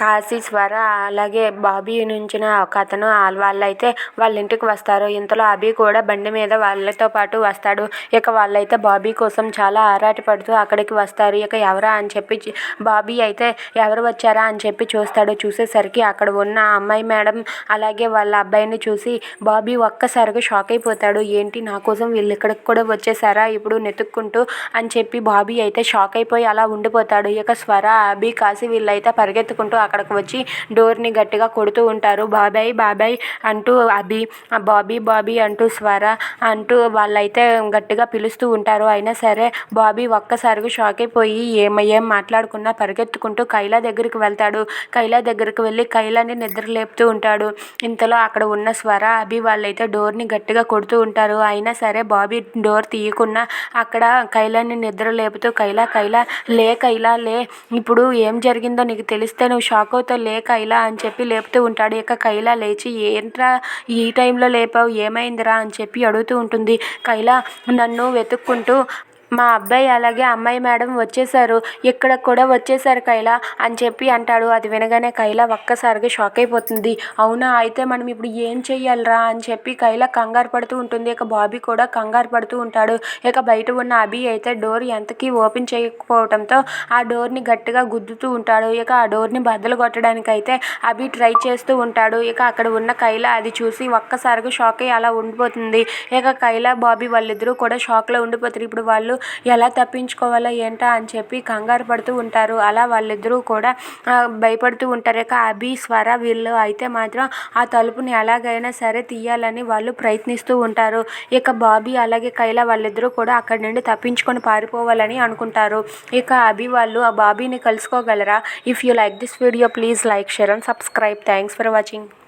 కాశీ స్వర అలాగే బాబీ నుంచిన ఒకతను వాళ్ళైతే వాళ్ళ ఇంటికి వస్తారు. ఇంతలో అభి కూడా బండి మీద వాళ్ళతో పాటు వస్తాడు. ఇక వాళ్ళైతే బాబీ కోసం చాలా ఆరాటపడుతూ అక్కడికి వస్తారు. ఇక ఎవరా అని చెప్పి బాబీ అయితే ఎవరు వచ్చారా అని చెప్పి చూస్తాడు. చూసేసరికి అక్కడ ఉన్న అమ్మాయి మేడం అలాగే వాళ్ళ అబ్బాయిని చూసి బాబీ ఒక్కసారిగా షాక్ అయిపోతాడు. ఏంటి నా కోసం వీళ్ళు ఇక్కడికి కూడా వచ్చేసారా? ఇప్పుడు నెతుక్కుంటూ అని చెప్పి బాబీ అయితే షాక్ అయిపోయి అలా ఉండిపోతాడు. ఇక స్వర అభి కాశీ వీళ్ళైతే పరిగెత్తుకుంటూ అక్కడికి వచ్చి డోర్ని గట్టిగా కొడుతూ ఉంటారు. బాబాయ్ బాబాయ్ అంటూ అభి బాబీ బాబీ అంటూ స్వర అంటూ వాళ్ళైతే గట్టిగా పిలుస్తూ ఉంటారు. అయినా సరే బాబీ ఒక్కసారిగా షాక్ అయిపోయి ఏం ఏం మాట్లాడకుండా పరిగెత్తుకుంటూ కైలా దగ్గరికి వెళ్తాడు. కైలా దగ్గరికి వెళ్ళి కైలాని నిద్ర లేపుతూ ఉంటాడు. ఇంతలో అక్కడ ఉన్న స్వర అభి వాళ్ళైతే డోర్ని గట్టిగా కొడుతూ ఉంటారు. అయినా సరే బాబీ డోర్ తీయకుండా అక్కడ కైలాని నిద్ర లేపుతూ కైలా కైలా లే కైలా లే ఇప్పుడు ఏం జరిగిందో నీకు తెలిస్తే నువ్వు షాక్ అవుతావు లే కైలా అని చెప్పి లేపుతూ ఉంటాడు. ఇక కైలా లేచి ఏంట్రా ఈ టైంలో లేపావు? ఏమైందిరా? అని చెప్పి అడుగుతూ ఉంటుంది. కైలా నన్ను వెతుక్కుంటూ మా అబ్బాయి అలాగే అమ్మాయి మేడం వచ్చేసారు. ఇక్కడ కూడా వచ్చేసారు కైలా అని చెప్పి అంటాడు. అది వినగానే కైలా ఒక్కసారిగా షాక్ అయిపోతుంది. అవునా? అయితే మనం ఇప్పుడు ఏం చెయ్యాలరా అని చెప్పి కైలా కంగారు పడుతూ ఉంటుంది. ఇక బాబీ కూడా కంగారు పడుతూ ఉంటాడు. ఇక బయట ఉన్న అభి అయితే డోర్ ఎంతకీ ఓపెన్ చేయకపోవడంతో ఆ డోర్ని గట్టిగా గుద్దుతూ ఉంటాడు. ఇక ఆ డోర్ని బద్దలు కొట్టడానికి అయితే అభి ట్రై చేస్తూ ఉంటాడు. ఇక అక్కడ ఉన్న కైలా అది చూసి ఒక్కసారిగా షాక్ అయ్యి అలా ఉండిపోతుంది. ఇక కైలా బాబీ వాళ్ళిద్దరూ కూడా షాక్లో ఉండిపోతారు. ఇప్పుడు వాళ్ళు ఎలా తప్పించుకోవాలో ఏంటా అని చెప్పి కంగారు పడుతూ ఉంటారు. అలా వాళ్ళిద్దరూ కూడా భయపడుతూ ఉంటారు. ఇక అభి స్వర వీళ్ళు అయితే మాత్రం ఆ తలుపుని ఎలాగైనా సరే తీయాలని వాళ్ళు ప్రయత్నిస్తూ ఉంటారు. ఇక బాబీ అలాగే కైలా వాళ్ళిద్దరూ కూడా అక్కడి నుండి తప్పించుకొని పారిపోవాలని అనుకుంటారు. ఇక అభి వాళ్ళు ఆ బాబీని కలుసుకోగలరా? If you like this video please like share and subscribe thanks for watching